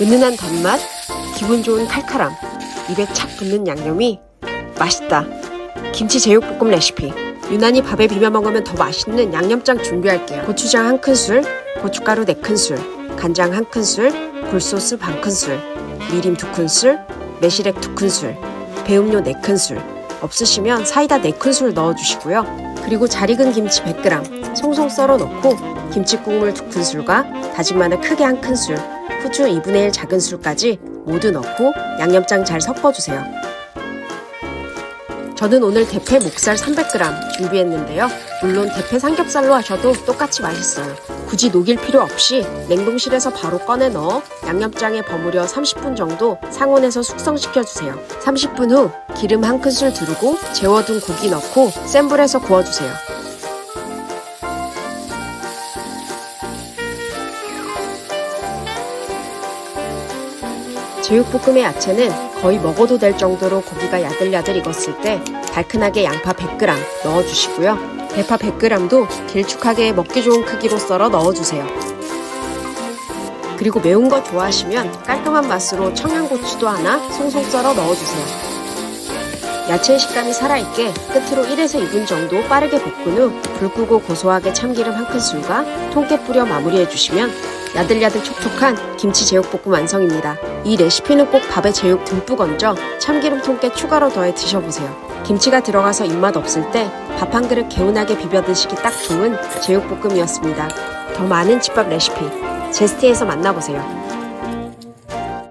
은은한 단맛, 기분 좋은 칼칼함, 입에 착 붙는 양념이 맛있다. 김치 제육볶음 레시피. 유난히 밥에 비벼 먹으면 더 맛있는 양념장 준비할게요. 고추장 한 큰술, 고춧가루 네 큰술, 간장 한 큰술, 굴소스 반 큰술, 미림 두 큰술, 매실액 두 큰술, 배음료 네 큰술. 없으시면 사이다 네 큰술 넣어주시고요. 그리고 잘 익은 김치 100g 송송 썰어 넣고 김치 국물 두 큰술과 다진 마늘 크게 한 큰술, 후추 2분의 1 작은 술까지 모두 넣고 양념장 잘 섞어주세요. 저는 오늘 대패 목살 300g 준비했는데요. 물론 대패 삼겹살로 하셔도 똑같이 맛있어요. 굳이 녹일 필요 없이 냉동실에서 바로 꺼내 넣어 양념장에 버무려 30분 정도 상온에서 숙성시켜주세요. 30분 후 기름 한 큰술 두르고 재워둔 고기 넣고 센 불에서 구워주세요. 제육볶음의 야채는 거의 먹어도 될 정도로 고기가 야들야들 익었을 때 달큰하게 양파 100g 넣어주시고요. 대파 100g도 길쭉하게 먹기 좋은 크기로 썰어 넣어주세요. 그리고 매운 거 좋아하시면 깔끔한 맛으로 청양고추도 하나 송송 썰어 넣어주세요. 야채의 식감이 살아있게 끝으로 1에서 2분 정도 빠르게 볶은 후 불 끄고 고소하게 참기름 한 큰술과 통깨 뿌려 마무리해 주시면 야들야들 촉촉한 김치 제육볶음 완성입니다. 이 레시피는 꼭 밥에 제육 듬뿍 얹어 참기름 통깨 추가로 더해 드셔보세요. 김치가 들어가서 입맛 없을 때 밥 한 그릇 개운하게 비벼 드시기 딱 좋은 제육볶음이었습니다. 더 많은 집밥 레시피 제스티에서 만나보세요.